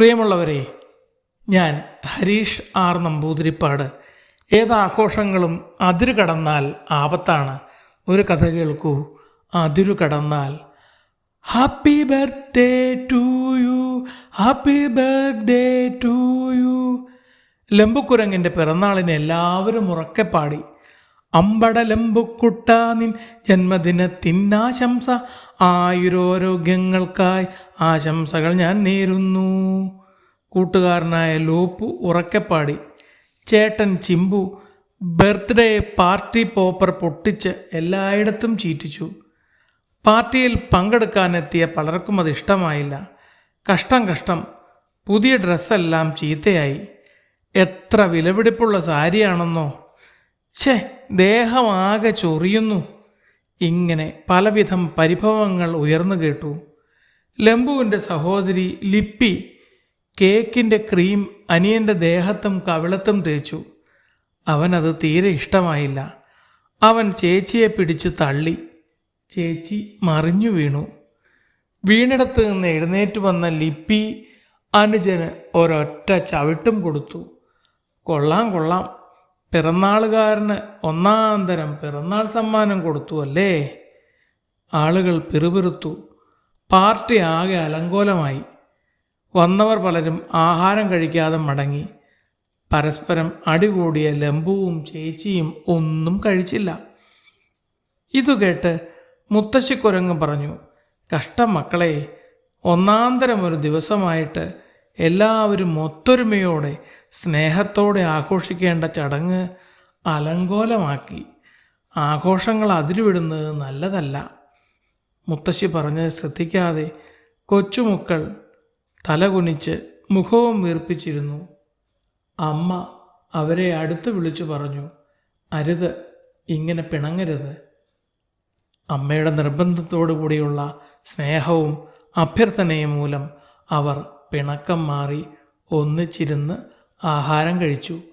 പ്രിയമുള്ളവരെ ഞാൻ ഹരീഷ് ആർ നമ്പൂതിരിപ്പാട്. ഏതാഘോഷങ്ങളും അതിരു കടന്നാൽ ആപത്താണ്. ഒരു കഥ കേൾക്കൂ. അതിരു കടന്നാൽ happy birthday to you happy birthday to you ലംബുക്കുരങ്ങിന്റെ പിറന്നാളിനെ എല്ലാവരും ഉറക്കെ പാടി. അമ്പട ലംബുക്കുട്ട നിൻ ജന്മദിനത്തിനാശംസ ആയുരോരോഗ്യങ്ങൾക്കായി ആശംസകൾ ഞാൻ നേരുന്നു. കൂട്ടുകാരനായ ലോപ്പു ഉറക്കെപ്പാടി. ചേട്ടൻ ചിമ്പു ബർത്ത്ഡേ പാർട്ടി പോപ്പർ പൊട്ടിച്ച് എല്ലായിടത്തും ചീറ്റിച്ചു. പാർട്ടിയിൽ പങ്കെടുക്കാനെത്തിയ പലർക്കും അത് ഇഷ്ടമായില്ല. കഷ്ടം കഷ്ടം പുതിയ ഡ്രസ്സെല്ലാം ചീത്തയായി. എത്ര വിലപിടിപ്പുള്ള സാരിയാണെന്നോ ഛേ ദേഹമാകെ ചൊറിയുന്നു. ഇങ്ങനെ പലവിധം പരിഭവങ്ങൾ ഉയർന്നു കേട്ടു. ലംബുവിന്റെ സഹോദരി ലിപ്പി കേക്കിന്റെ ക്രീം അനിയന്റെ ദേഹത്തും കവിളത്തും തേച്ചു. അവനത് തീരെ ഇഷ്ടമായില്ല. അവൻ ചേച്ചിയെ പിടിച്ചു തള്ളി. ചേച്ചി മറിഞ്ഞു വീണു. വീണിടത്ത് നിന്ന് എഴുന്നേറ്റ് വന്ന ലിപ്പി അനുജന് ഒരൊറ്റ ചവിട്ടും കൊടുത്തു. കൊള്ളാം കൊള്ളാം. പിറന്നാളുകാരന് ഒന്നാം തരം പിറന്നാൾ സമ്മാനം കൊടുത്തു അല്ലേ? ആളുകൾ പിറുപിറുത്തു. പാർട്ടി ആകെ അലങ്കോലമായി. വന്നവർ പലരും ആഹാരം കഴിക്കാതെ മടങ്ങി. പരസ്പരം അടികൂടിയ ലംബുവും ചേച്ചിയും ഒന്നും കഴിച്ചില്ല. ഇതു കേട്ട് മുത്തശ്ശിക്കുരങ്ങ് പറഞ്ഞു കഷ്ടം മക്കളെ ഒന്നാന്തരം ഒരു ദിവസമായിട്ട് എല്ലാവരും ഒത്തൊരുമയോടെ സ്നേഹത്തോടെ ആഘോഷിക്കേണ്ട ചടങ്ങ് അലങ്കോലമാക്കി. ആഘോഷങ്ങൾ അതിരുവിടുന്നത് നല്ലതല്ല. മുത്തശ്ശി പറഞ്ഞത് ശ്രദ്ധിക്കാതെ കൊച്ചുമുക്കൾ തലകുനിച്ച് മുഖവും വീർപ്പിച്ചിരുന്നു. അമ്മ അവരെ അടുത്ത് വിളിച്ചു പറഞ്ഞു അരുത് ഇങ്ങനെ പിണങ്ങരുത്. അമ്മയുടെ നിർബന്ധത്തോടു കൂടിയുള്ള സ്നേഹവും അഭ്യർത്ഥനയും മൂലം അവർ പിണക്കം മാറി ഒന്നിച്ചിരുന്ന് ആഹാരം കഴിച്ചു.